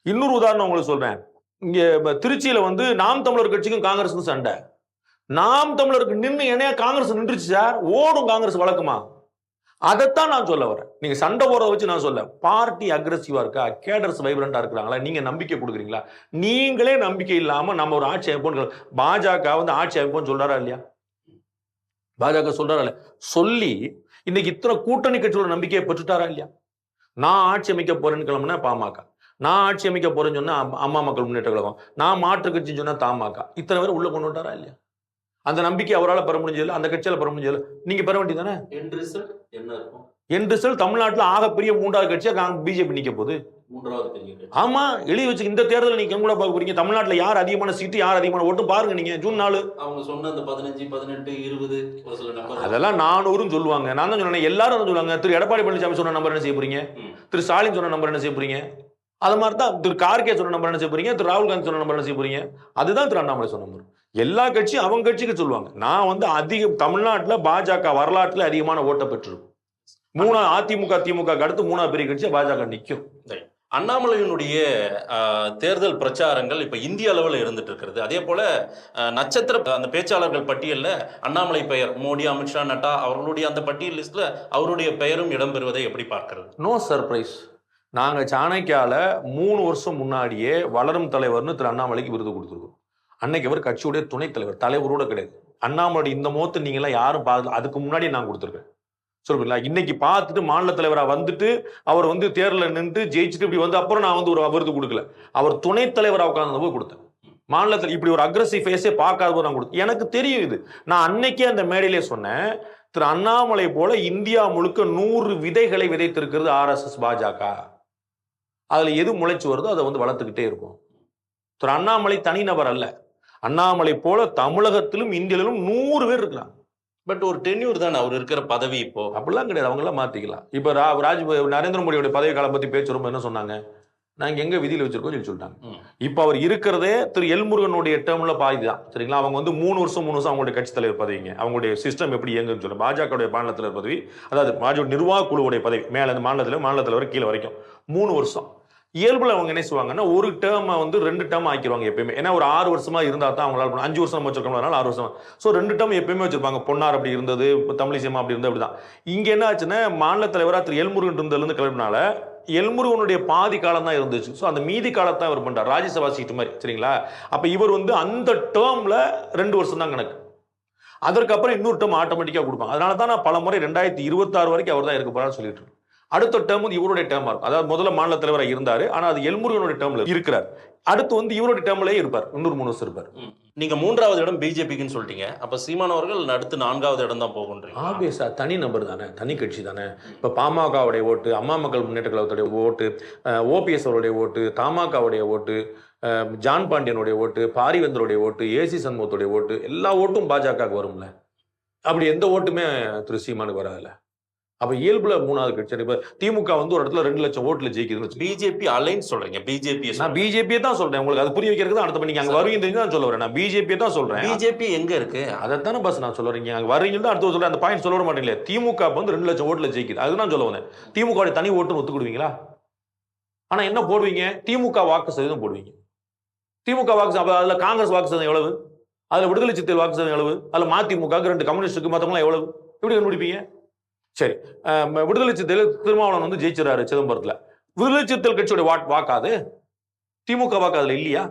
இன்னொரு உதாரணம் உங்களுக்கு சொல்றேன். இங்க திருச்சியில வந்து நாம் தமிழர் கட்சிக்கும் காங்கிரஸுக்கும் சண்டை. நாம் தமிழருக்கு நின்று என்னையா காங்கிரஸ் நின்றுச்சு சார் ஓடும் காங்கிரஸ் வழக்கமா? அதைத்தான் நான் சொல்ல வரேன். நீங்க சண்டை போறத வச்சு நான் சொல்ல. பார்ட்டி அக்ரஸிவா இருக்கா? கேடர்ஸ் வைப்ரண்டா இருக்கிறாங்களா? நீங்க நம்பிக்கை கொடுக்குறீங்களா? நீங்களே நம்பிக்கை இல்லாம நம்ம ஒரு ஆட்சி அமைப்போம் பாஜக வந்து ஆட்சி அமைப்போம்னு சொல்றாரா இல்லையா? பாஜக சொல்றாரா சொல்லி இன்னைக்கு இத்தனை கூட்டணி கட்சியோட நம்பிக்கையை பெற்றுட்டாரா இல்லையா? நான் ஆட்சி அமைக்க போறேன்னு கிளம்புனா பாமக. நான் ஆட்சி அமைக்க போறேன்னு சொன்னா அம்மா- மக்கள் முன்னேற்ற கழகம். நான் மாற்று கட்சின்னு சொன்னா தாமக. இத்தனை பேர் உள்ள கொண்டு வந்தாரா இல்லையா? அந்த நம்பிக்கை அவரால் பெற முடிஞ்சதில்ல அந்த கட்சியால பெற முடிஞ்சதில்ல. நீங்க பெற வேண்டியதானே result என்ன இருக்கும்? என் ரிசல்ட் தமிழ்நாட்டில் ஆகப்பெரிய மூன்றாவது கட்சியா பிஜேபி நிக்க போகுது. ஆமா எழுதி வச்சு இந்த தேர்தலில் நீங்க கூட பார்க்க போறீங்க? தமிழ்நாட்டுல யார் அதிகமான சீட்டு யார் அதிகமான ஓட்டு பாருங்க நீங்க ஜூன் நாலு. அவங்க சொன்ன அந்த பதினஞ்சு பதினெட்டு இருபது ஒரு சில நம்பர். அதெல்லாம் நானூறுன்னு சொல்லுவாங்க. நான் தான் சொன்னேன் எல்லாரும் சொல்லுவாங்க. திரு எடப்பாடி பழனிசாமி சொன்ன நம்பர் என்ன செய்ய போறீங்க. திரு ஸ்டாலின் சொன்ன நம்பர் என்ன செய்ய போறீங்க? அது மாதிரி தான் திரு கார்கே சொன்ன நம்பர் என்ன செய்ய போறீங்க? திரு ராகுல் காந்தி சொன்ன நம்பர் என்ன செய்ய போறீங்க? அதுதான் திரு அண்ணாமலை சொன்ன நம்பர். எல்லா கட்சியும் அவங்க கட்சிக்கு சொல்லுவாங்க. நான் வந்து அதிக தமிழ்நாட்டுல பாஜக வரலாற்றுல அதிகமான ஓட்டை பெற்றிருக்கும். மூணா அதிமுக திமுக அடுத்து மூணாவது பெரிய கட்சியா பாஜக நிக்கும். அண்ணாமலையினுடைய தேர்தல் பிரச்சாரங்கள் இப்போ இந்திய அளவில் இருந்துட்டு இருக்கிறது அதே போல் நட்சத்திர அந்த பேச்சாளர்கள் பட்டியலில் அண்ணாமலை பெயர் மோடி அமித்ஷா நட்டா அவர்களுடைய அந்த பட்டியல் லிஸ்ட்டில் அவருடைய பெயரும் இடம்பெறுவதை எப்படி பார்க்கறது? நோ சர்ப்ரைஸ் நாங்கள் சாணக்கியால மூணு வருஷம் முன்னாடியே வளரும் தலைவர்னு திரு அண்ணாமலைக்கு விருது கொடுத்துருக்கோம். அன்னைக்கு அவர் கட்சியுடைய துணைத் தலைவர் தலைவரோட கிடையாது. அண்ணாமலை இந்த முகத்தை நீங்களாம் யாரும் பார்க்கல அதுக்கு முன்னாடி நான் கொடுத்துருக்கேன். சொல்லுங்களா இன்னைக்கு பார்த்துட்டு மாநில தலைவராக வந்துட்டு அவர் வந்து தேர்தலில் நின்று ஜெயிச்சுட்டு இப்படி வந்து அப்புறம் நான் வந்து ஒரு விருது கொடுக்கல. அவர் துணைத் தலைவராக உட்காந்து போய் கொடுத்தேன். மாநிலத்தில் இப்படி ஒரு அக்ரஸிவ் ஃபேஸே பார்க்காத போது நான் கொடுத்தேன். எனக்கு தெரியும் இது. நான் அன்னைக்கே அந்த மேடையிலே சொன்னேன் திரு அண்ணாமலை போல இந்தியா முழுக்க நூறு விதைகளை விதைத்திருக்கிறது ஆர்எஸ்எஸ் பாஜக. அதில் எது முளைச்சு வருதோ அதை வந்து வளர்த்துக்கிட்டே இருக்கும். திரு அண்ணாமலை தனிநபர் அல்ல. அண்ணாமலை போல தமிழகத்திலும் இந்தியாவிலும் நூறு பேர் இருக்கலாம். பட் ஒரு டென்யூர் தான் அவர் இருக்கிற பதவி இப்போ. அப்படிலாம் கிடையாது அவங்க எல்லாம் மாத்திக்கலாம். இப்ப ரா ராஜ் நரேந்திர மோடியோட பதவி காலம் பத்தி பேச்சு ரொம்ப என்ன சொன்னாங்க? நாங்க எங்க விதியில வச்சிருக்கோம் சொல்லி சொல்லிட்டாங்க. இப்ப அவர் இருக்கிறதே திரு எல்முருகனுடைய டேர்ம்ல பாதி தான் சரிங்களா? அவங்க வந்து மூணு வருஷம் மூணு வருஷம் அவங்களுடைய கட்சி தலைவர் பதவிங்க. அவங்களுடைய சிஸ்டம் எப்படி இயங்குன்னு சொல்லுங்க பாஜகவுடைய மாநில தலைவர் பதவி அதாவது பாஜக நிர்வாக குழுவுடைய பதவி மேல இருந்து மாநில தலைவர் மாநில தலைவர் கீழே வரைக்கும் மூணு வருஷம். இயல்புல அவங்க என்ன செய்வாங்கன்னா ஒரு டேர்மை வந்து ரெண்டு டேர்ம் ஆக்கிடுவாங்க எப்பயுமே. ஏன்னா ஒரு ஆறு வருஷமா இருந்தா தான் அவங்களால அஞ்சு வருஷம் வச்சிருக்கோம் ஆறு வருஷம். ஸோ ரெண்டு டேர்ம் எப்பயுமே வச்சிருப்பாங்க. பொன்னார் அப்படி இருந்தது தமிழிசைமா அப்படி இருந்தது அப்படிதான். இங்க என்ன ஆச்சுன்னா மாநில தலைவரா திரு எல்முருகன் இருந்ததுலேருந்து கிளம்பினால எல்முருகனுடைய பாதி காலம் தான் இருந்துச்சு. ஸோ அந்த மீதி காலத்தை அவர் பண்றார். ராஜ்யசபா சீட்டு மாதிரி சரிங்களா? அப்ப இவர் வந்து அந்த டேர்ம்ல ரெண்டு வருஷம் தான் கணக்கு. அதற்கப்புறம் இன்னொரு டேர்ம் ஆட்டோமேட்டிக்காக கொடுப்பாங்க. அதனால தான் நான் பல முறை ரெண்டாயிரத்தி இருபத்தாறு வரைக்கும் அவர் தான் இருக்க போறான்னு சொல்லிட்டு அடுத்த டேர்ம் வந்து இவருடைய டேர்மா இருக்கும். அதாவது முதல்ல மாநில தலைவராக இருந்தாரு. ஆனா அது எல்முருகனுடைய டேர்ம்ல இருக்கிறார். அடுத்து வந்து இவருடைய டேர்ம்லயே இருப்பார். இன்னொரு மூணு வருஷம் இருப்பார். ம். நீங்க மூன்றாவது இடம் பிஜேபிக்குன்னு சொல்லிட்டீங்க. அப்ப சீமான் அவர்கள் அடுத்து நான்காவது இடம் தான் போகுன்றீங்க. ஆபியஸா தனி நபர் தானே தனி கட்சி தானே. இப்போ பாமகவுடைய ஓட்டு அம்மா மக்கள் முன்னேற்ற கழகத்துடைய ஓட்டு ஓபிஎஸ் அவருடைய ஓட்டு தமாகவுடைய ஓட்டு ஜான் பாண்டியனுடைய ஓட்டு பாரிவேந்தருடைய ஓட்டு ஏசி சண்முகத்துடைய ஓட்டு எல்லா ஓட்டும் பாஜகவுக்கு வரும்ல. அப்படி எந்த ஓட்டுமே திரு சீமானுக்கு வராதுல்ல. அப்ப இயல்புல மூணாவது கட்சி இப்ப திமுக வந்து ஒரு இடத்துல ரெண்டு லட்சம் ஓட்டுல ஜெயிக்குதுன்னு. பிஜேபி அலைன்னு சொல்றீங்க பிஜேபி நான் பிஜேபியை தான் சொல்றேன். உங்களுக்கு அது புரிய வைக்கிறதுக்கு தான் அடுத்த நீங்க அங்க வருவீங்க தான் சொல்ல வரேன். நான் பிஜேபியை தான் சொல்றேன். பிஜேபி எங்க இருக்கு? அதைத்தானே பஸ் நான் சொல்ல வரீங்க. அங்க வர்றீங்கன்னு அடுத்து சொல்றேன். அந்த பாயிண்ட் சொல்ல மாட்டீங்களே திமுக வந்து ரெண்டு லட்சம் ஓட்டுல ஜெயிக்குது. அதுதான் சொல்ல வந்தேன். திமுக தனி ஓட்டுன்னு ஒத்துக்கிடுவீங்களா? ஆனா என்ன போடுவீங்க? திமுக வாக்கு சதவீதம் போடுவீங்க. திமுக வாக்கு அப்ப அதுல காங்கிரஸ் வாக்கு சதவீதம் எவ்வளவு? அதுல விடுதலை சிறுத்தைகள் வாக்கு சதவீதம் எவ்வளவு? அதுல மதிமுக ரெண்டு கம்யூனிஸ்டுக்கு மத்தவங்களாம் எவ்வளவு? எப்படி கண்டுபிடிப்பீங்க? சரி விடுதலை சிறுத்தைகள் திருமாவளவன் வந்து ஜெயிச்சிடறாரு சிதம்பரத்துல. விடுதலை சிறுத்தைகள் கட்சியோட வாக்காது திமுக வாக்கு அதில் இல்லையா?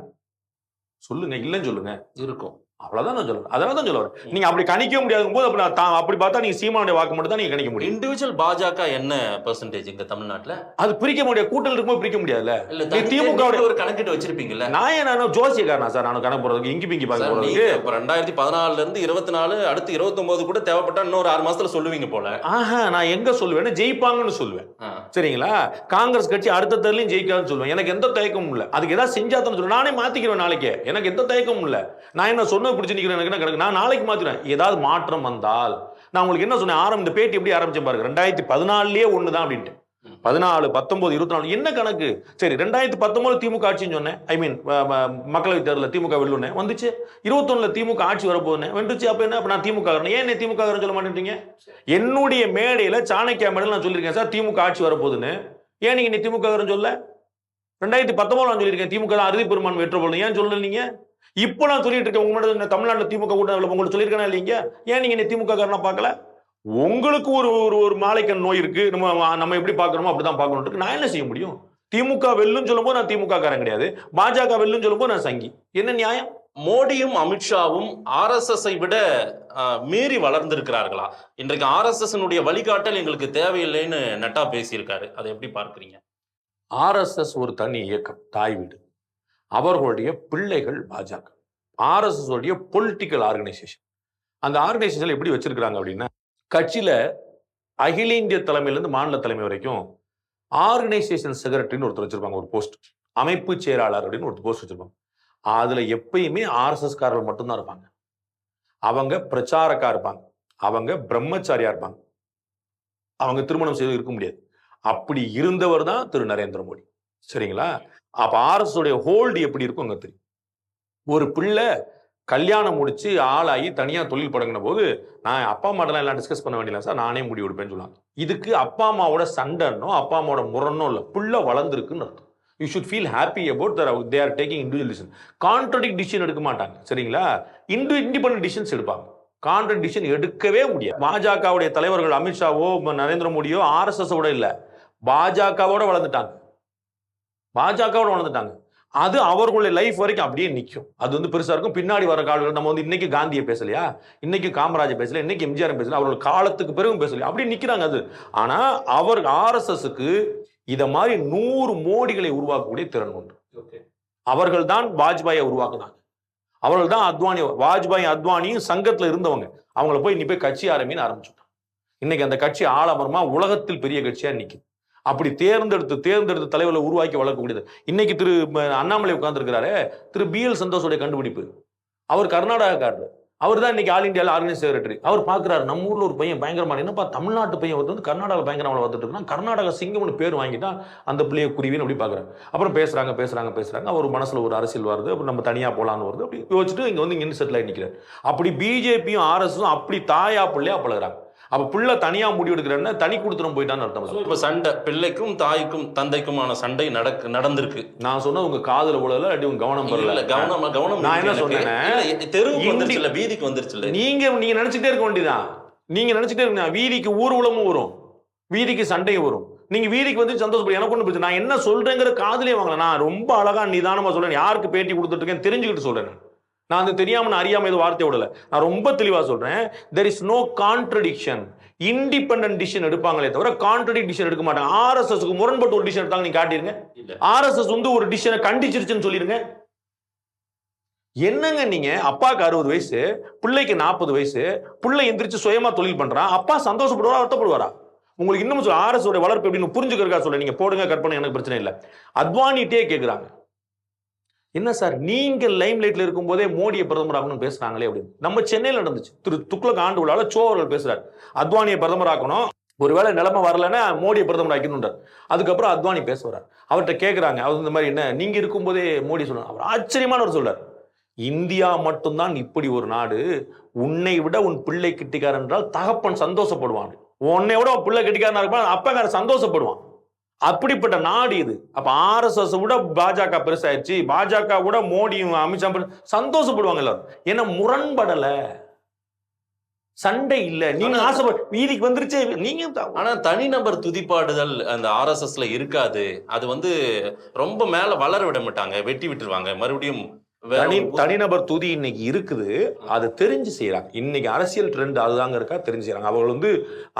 சொல்லுங்க இல்லைன்னு சொல்லுங்க. இருக்கும். அவ்வளவுதான் நான் சொல்றேன் அதனால தான் சொல்ல வரேன் நீங்க அப்படி கணிக்க முடியாத போது அப்ப நான் தா- அப்படி பார்த்தா நீங்க சீமானுடைய வாக்கு மட்டும் தான் நீங்க கணிக்க முடியும். இண்டிவிஜுவல் பாஜக என்ன பெர்சன்டேஜ் இங்க தமிழ்நாட்டுல? அது பிரிக்க முடியாது. கூட்டல் இருக்கும்போது பிரிக்க முடியாதுல்ல? இல்ல திமுக ஒரு கணக்கிட்டு வச்சிருப்பீங்கல்ல? நான் ஏன் நான் ஜோசியக்காரனா சார்? நான் கணக்கு போறதுக்கு இங்கி பிங்கி பார்க்க போறதுக்கு. இப்ப ரெண்டாயிரத்தி பதினாலுல இருந்து இருபத்தி நாலு அடுத்து இருபத்தி கூட தேவைப்பட்டா இன்னொரு ஆறு மாசத்துல சொல்லுவீங்க போல. ஆஹா நான் எங்க சொல்லுவேன் ஜெயிப்பாங்கன்னு சொல்லுவேன். சரிங்களா? காங்கிரஸ் கட்சி அடுத்த தேர்தலையும் ஜெயிக்காதுன்னு சொல்லுவேன். எனக்கு எந்த தயக்கமும் இல்ல. அதுக்கு ஏதாவது செஞ்சாதான் சொல்லுவேன். நானே மாத்திக்கிறேன் நாளைக்கு. எனக்கு எந்த தயக்கமும் இல்ல. நான் என்ன சொன்ன பிடிச்சி நிற்கிறேன் எனக்கு என்ன கிடக்கு? நான் நாளைக்கு மாத்திடுவேன். ஏதாவது மாற்றம் வந்தால் நான் உங்களுக்கு என்ன சொன்னேன்? ஆரம்பி இந்த பேட்டி எப்படி ஆரம்பிச்சேன் பாருங்க. ரெண்டாயிரத்தி பதினாலே ஒன்று தான் அப்படின்ட்டு. பதினாலு பத்தொன்பது இருபத்தி நாலு என்ன கணக்கு? சரி ரெண்டாயிரத்தி பத்தொன்பது திமுக ஆட்சின்னு சொன்னேன். ஐ மீன் மக்களவை தேர்தலில் திமுக வெள்ளுனே வந்துச்சு. இருபத்தொன்னுல திமுக ஆட்சி வரப்போகுதுன்னு வந்துச்சு. அப்ப என்ன? நான் திமுக ஏன் என்னை திமுக சொல்ல மாட்டேன்றீங்க? என்னுடைய மேடையில சாணக்கியா மேடையில் நான் சொல்லியிருக்கேன். சார் திமுக ஆட்சி வரப்போகுதுன்னு. ஏன் நீங்க நீ திமுக சொல்ல? ரெண்டாயிரத்தி பத்தொன்பது நான் சொல்லியிருக்கேன். திமுக தான் அறுதி பெருமான் வெற்ற போல ஏன் சொல்லல நீங்க இப்போ நான் சொல்லிட்டு இருக்கேன் உங்க முன்னாடி தமிழ்நாட்டில் திமுக கூட்டம் உங்களுக்கு சொல்லியிருக்கேனா இல்லைங்க? ஏன் நீங்க என்னை திமுக காரனா பார்க்கல? உங்களுக்கு ஒரு ஒரு ஒரு மாலைக்கண் நோய் இருக்கு நம்ம நம்ம எப்படி பார்க்கணுமோ அப்படிதான் பார்க்கணும் நான் என்ன செய்ய முடியும்? திமுக வெல்லுன்னு சொல்லும்போது நான் திமுக காரன் கிடையாது. பாஜக வெல்லுன்னு சொல்லும்போது நான் சங்கி. என்ன நியாயம்? மோடியும் அமித்ஷாவும் ஆர்எஸ்எஸ் விட மீறி வளர்ந்திருக்கிறார்களா? இன்றைக்கு ஆர்எஸ்எஸ் வழிகாட்டல் எங்களுக்கு தேவையில்லைன்னு நட்டா பேசியிருக்காரு. அதை எப்படி பார்க்கறீங்க? ஆர்எஸ்எஸ் ஒரு தனி இயக்கம் தாய் வீடு. அவர்களுடைய பிள்ளைகள் பாஜக ஆர்எஸ்எஸ் உடைய பொலிட்டிக்கல் ஆர்கனைசேஷன் அந்த ஆர்கனைசேஷன் எப்படி வச்சிருக்கிறாங்க அப்படின்னா கட்சியில அகில இந்திய தலைமையிலேருந்து மாநில தலைமை வரைக்கும் ஆர்கனைசேஷன் செக்ரட்டரின்னு ஒருத்தர் வச்சிருப்பாங்க ஒரு போஸ்ட் அமைப்பு செயலாளர் அப்படின்னு ஒரு போஸ்ட் வச்சிருப்பாங்க. அதுல எப்பயுமே ஆர்எஸ்எஸ் காரர்கள் மட்டும்தான் இருப்பாங்க. அவங்க பிரச்சாரக்கா இருப்பாங்க. அவங்க பிரம்மச்சாரியா இருப்பாங்க. அவங்க திருமணம் செய்து இருக்க முடியாது. அப்படி இருந்தவர் தான் திரு நரேந்திர மோடி. சரிங்களா? அப்ப ஆர்எஸ் உடைய ஹோல்டு எப்படி இருக்கும் அங்க தெரியும். ஒரு பிள்ளை கல்யாணம் முடிச்சு ஆளாகி தனியா தொழில் தொடங்கின போது நான் அப்பா அம்மாட்டெல்லாம் எல்லாம் டிஸ்கஸ் பண்ண வேண்டியல சார் நானே முடிவு எடுப்பேன்னு சொல்லுவாங்க. இதுக்கு அப்பா அம்மாவோட சண்டைனோ அப்பா அம்மாவோட முரண்னோ இல்லை. பிள்ளை வளர்ந்துருக்குன்னு அர்த்தம். You should feel happy about that they are taking individual decision contradict decision எடுக்க மாட்டாங்க. சரிங்களா? இண்டு இண்டிபெண்ட் டிசிஷன்ஸ் எடுப்பாங்க. கான்ட்ரடிக் டிசிஷன் எடுக்கவே முடியாது. பாஜகவுடைய தலைவர்கள் அமித்ஷாவோ நரேந்திர மோடியோ ஆர்எஸ்எஸ் இல்லை. பாஜகவோட வளர்ந்துட்டாங்க. பாஜகவோட வளர்ந்துட்டாங்க அது அவர்களுடைய லைஃப் வரைக்கும் அப்படியே நிற்கும் அது வந்து பெருசா இருக்கும். பின்னாடி வர காலங்கள் நம்ம வந்து இன்னைக்கு காந்தியை பேசலையா? இன்னைக்கு காமராஜர் பேசல இன்னைக்கு எம்ஜிஆர் பேசல அவர்கள் காலத்துக்கு பிறகும் பேசலையா? அப்படி நிக்கிறாங்க அது. ஆனா அவர் ஆர்எஸ்எஸ்க்கு இத மாதிரி நூறு மோடிகளை உருவாக்கக்கூடிய திறன் உண்டு. அவர்கள் தான் வாஜ்பாயை உருவாக்குனாங்க. அவர்கள் தான் அத்வானி வாஜ்பாய் அத்வானியும் சங்கத்துல இருந்தவங்க. அவங்கள போய் நீ போய் கட்சி ஆரம்பின்னு ஆரம்பிச்சுட்டான் இன்னைக்கு அந்த கட்சி ஆலமரமா உலகத்தில் பெரிய கட்சியா நிக்குது. அப்படி தேர்ந்தெடுத்து தேர்ந்தெடுத்து தலைவர்களை உருவாக்கி வளர்க்கக்கூடியது. இன்னைக்கு திரு அண்ணாமலை உட்கார்ந்துருக்கிறாரு திரு பி எல் சந்தோஷோடைய கண்டுபிடிப்பு. அவர் கர்நாடகாக்காரர். அவர் தான் இன்னைக்கு ஆல் இந்தியாவில் ஆர்கனைஸ் செக்ரட்டரி. அவர் பார்க்குறாரு நம்ம ஊர்ல ஒரு பையன் பயங்கரமான என்னப்பா தமிழ்நாட்டு பையன் ஒருத்தர் வந்து கர்நாடகா பயங்கரமாக வந்துட்டு இருக்கான். கர்நாடகா சிங்கம்னு பேர் வாங்கிட்டா அந்த பிள்ளைய குருவின்னு அப்படி பார்க்குறாரு அப்புறம் பேசுறாங்க பேசுறாங்க பேசுறாங்க. அவர் மனசுல ஒரு அரசியல் வருது அப்புறம் நம்ம தனியா போலான்னு வருது. அப்படி யோசிச்சுட்டு இங்க வந்து இங்கே செட்டில் ஆகி நிற்கிறார் அப்படி பிஜேபியும் ஆர்எஸும் அப்படி தாயா பிள்ளையா பழகுறாங்க. அப்ப பிள்ளை தனியா முடிவு எடுக்கிறேன்னா தனி கொடுத்துரும் போயிட்டான்னு அர்த்தம். இப்ப சண்டை பிள்ளைக்கும் தாய்க்கும் தந்தைக்குமான சண்டை நடக்கு நடந்திருக்கு. நான் சொன்னது உங்க காதுல உழல அடி உங்க கவனம் பெறல கவனம் கவனம் நான் என்ன. சொன்னேனே? தெருவுக்கு வந்துருச்சு இல்ல வீதிக்கு வந்துருச்சு இல்ல. நீங்க நீங்க நினைச்சுட்டே இருக்க வேண்டியதான் நீங்க நினைச்சுட்டே இருக்க வீதிக்கு ஊர்வலமும் வரும். வீதிக்கு சண்டையும் வரும். நீங்க வீதிக்கு வந்து சந்தோஷப்படு எனக்கு ஒண்ணு பிரச்சனை நான் என்ன சொல்றேங்கிற காதுலயே வாங்கல. நான் ரொம்ப அழகா நிதானமா சொல்றேன். யாருக்கு பேட்டி கொடுத்துட்டு இருக்கேன் தெரிஞ்சுக்கிட்டு சொல்றேன் நான். அது தெரியாம நான் அறியாம எதுவும் வார்த்தை விடல. நான் ரொம்ப தெளிவா சொல்றேன். There is no contradiction independent decision எடுப்பாங்களே தவிர கான்ட்ரடிக் டிசிஷன் எடுக்க மாட்டாங்க. ஆர்எஸ்எஸ்க்கு முரண்பட்டு ஒரு டிசிஷன் எடுத்தாங்க நீங்க காட்டிருங்க. ஆர்எஸ்எஸ் வந்து ஒரு டிசிஷனை கண்டிச்சிருச்சுன்னு சொல்லிருங்க. என்னங்க நீங்க? அப்பாக்கு அறுபது வயசு பிள்ளைக்கு நாற்பது வயசு பிள்ளை எந்திரிச்சு சுயமா தொழில் பண்றான் அப்பா சந்தோஷப்படுவாரா வருத்தப்படுவாரா? உங்களுக்கு இன்னும் சொல்ல ஆர்எஸ் வளர்ப்பு எப்படின்னு புரிஞ்சுக்கிறக்கா சொல்ல நீங்க போடுங்க கற்பனை எனக்கு பிரச்சனை இல்லை. அத்வானிட்டே கேக்குறாங்க. என்ன சார் நீங்கள் லைம் லைட்ல இருக்கும்போதே மோடியை பிரதமர் ஆகணும்னு பேசுறாங்களே அப்படின்னு. நம்ம சென்னையில் நடந்துச்சு. திரு துக்ளக் ஆண்டு விழாவில் சோ அவர்கள் பேசுறாரு. அத்வானியை பிரதமர் ஆக்கணும். ஒருவேளை நிலைமை வரலன்னா மோடியை பிரதமர் ஆக்கணுன்றார் அதுக்கப்புறம் அத்வானி பேச வர்றார். அவர்கிட்ட கேட்குறாங்க அவர் இந்த மாதிரி என்ன நீங்க இருக்கும்போதே மோடி சொன்னார். அவர் ஆச்சரியமானவர் சொல்றார். இந்தியா மட்டும்தான் இப்படி ஒரு நாடு. உன்னை விட உன் பிள்ளை கிட்டிக்கார் என்றால் தகப்பன் சந்தோஷப்படுவான். உன்னை விட உன் பிள்ளை கிட்டிக்காரனா இருப்பான். அப்பங்கார சந்தோஷப்படுவான். அப்படிப்பட்ட நாடு இது. அப்ப ஆர்எஸ்எஸ் விட பாஜக பெருசாயிருச்சு. பாஜக விட மோடியும் அமித்ஷா சந்தோஷப்படுவாங்க எல்லாரும். ஏன்னா முரண்படல. சண்டை இல்ல. நீங்க ஆசைப்பட வீதிக்கு வந்துருச்சே. நீங்க ஆனா தனிநபர் துதிப்பாடுதல் அந்த ஆர்எஸ்எஸ்ல இருக்காது. அது வந்து ரொம்ப மேல வளர விட மாட்டாங்க. வெட்டி விட்டுருவாங்க. மறுபடியும் தனி தனிநபர் துதி இன்னைக்கு இருக்குது. அதை தெரிஞ்சு செய்யறாங்க இன்னைக்கு அரசியல் ட்ரெண்ட் அதுதாங்க இருக்கா தெரிஞ்சு செய்யறாங்க அவர்கள் வந்து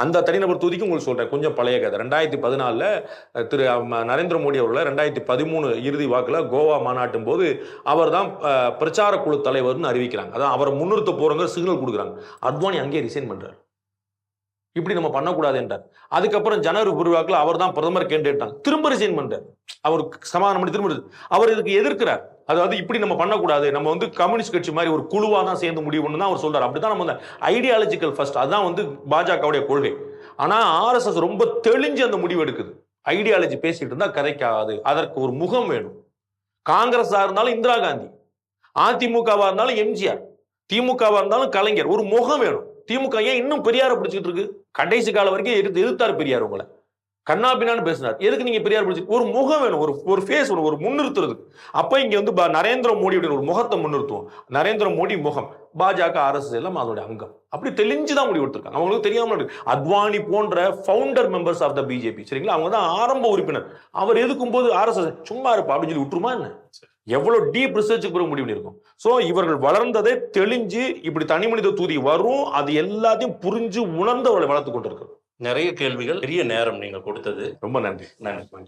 அந்த தனிநபர் துதிக்கு உங்களுக்கு சொல்றேன். கொஞ்சம் பழைய கதை. ரெண்டாயிரத்தி பதினாலுல திரு நரேந்திர மோடி அவர்களை ரெண்டாயிரத்தி பதிமூணு இறுதி வாக்குல கோவா மாநாட்டும் போது அவர் தான் பிரச்சார குழு தலைவர்னு அறிவிக்கிறாங்க. அதான் அவரை முன்னிறுத்த போறவங்க சிக்னல் கொடுக்குறாங்க. அத்வானி அங்கேயே ரிசைன் பண்றாரு. இப்படி நம்ம பண்ணக்கூடாது என்றார். அதுக்கப்புறம் ஜனவரி பிரிவாக்கில் அவர் தான் பிரதமர் கேண்டிடேட் திரும்ப ரிசைன் பண்றார் அவருக்கு சமாதானம் பண்ணி திரும்ப அவர் இதுக்கு எதிர்க்கிறார். அதாவது இப்படி நம்ம பண்ணக்கூடாது. நம்ம வந்து கம்யூனிஸ்ட் கட்சி மாதிரி ஒரு குழுவாக தான் சேர்ந்து முடிவு பண்ணு தான் அவர் சொல்றாரு. அப்படிதான் நம்ம வந்து ஐடியாலஜிக்கல் ஃபர்ஸ்ட் அதான் வந்து பாஜகவுடைய கொள்கை. ஆனால் ஆர்எஸ்எஸ் ரொம்ப தெளிஞ்சு அந்த முடிவு எடுக்குது. ஐடியாலஜி பேசிட்டு இருந்தா கதைக்காது. அதற்கு ஒரு முகம் வேணும். காங்கிரஸா இருந்தாலும் இந்திரா காந்தி. அதிமுகவா இருந்தாலும் எம்ஜிஆர். திமுகவா இருந்தாலும் கலைஞர். ஒரு முகம் வேணும். திமுக ஏன் இன்னும் பெரியாரை பிடிச்சிட்டு இருக்கு? கடைசி காலம் வரைக்கும் எடுத்து எதிர்த்தார் பெரியார் உங்களை. கண்ணா பின்னான்னு பேசினார். எதுக்கு நீங்க பெரியார் பிடிச்சி ஒரு முகம் வேணும் ஒரு ஒரு ஃபேஸ் வேணும் ஒரு முன்னிறுத்துறதுக்கு. அப்ப இங்க வந்து நரேந்திர மோடி அப்படின்னு ஒரு முகத்தை முன்னிறுத்துவோம். நரேந்திர மோடி முகம். பாஜக அரசு எல்லாம் அதோட அங்கம். அப்படி தெளிஞ்சுதான் முடிவு எடுத்திருக்காங்க. அவங்களுக்கு தெரியாம இருக்கு. அத்வானி போன்ற founder members of the BJP சரிங்களா? அவங்க தான் ஆரம்ப உறுப்பினர். அவர் எதுக்கும் போது ஆர்எஸ்எஸ் சும்மா இருப்பா அப்படின்னு சொல்லி விட்டுருமா என்ன? எவ்வளவு டீப் ரிசர்ச்சுக்கு பிறகு முடிவு பண்ணியிருக்கும். சோ இவர்கள் வளர்ந்ததை தெளிஞ்சு இப்படி தனி மனித தூதி வரும் அது எல்லாத்தையும் புரிஞ்சு உணர்ந்து அவர்களை வளர்த்து கொண்டிருக்கிறது. நிறைய கேள்விகள் பெரிய நேரம் நீங்க கொடுத்தது. ரொம்ப நன்றி. நன்றி.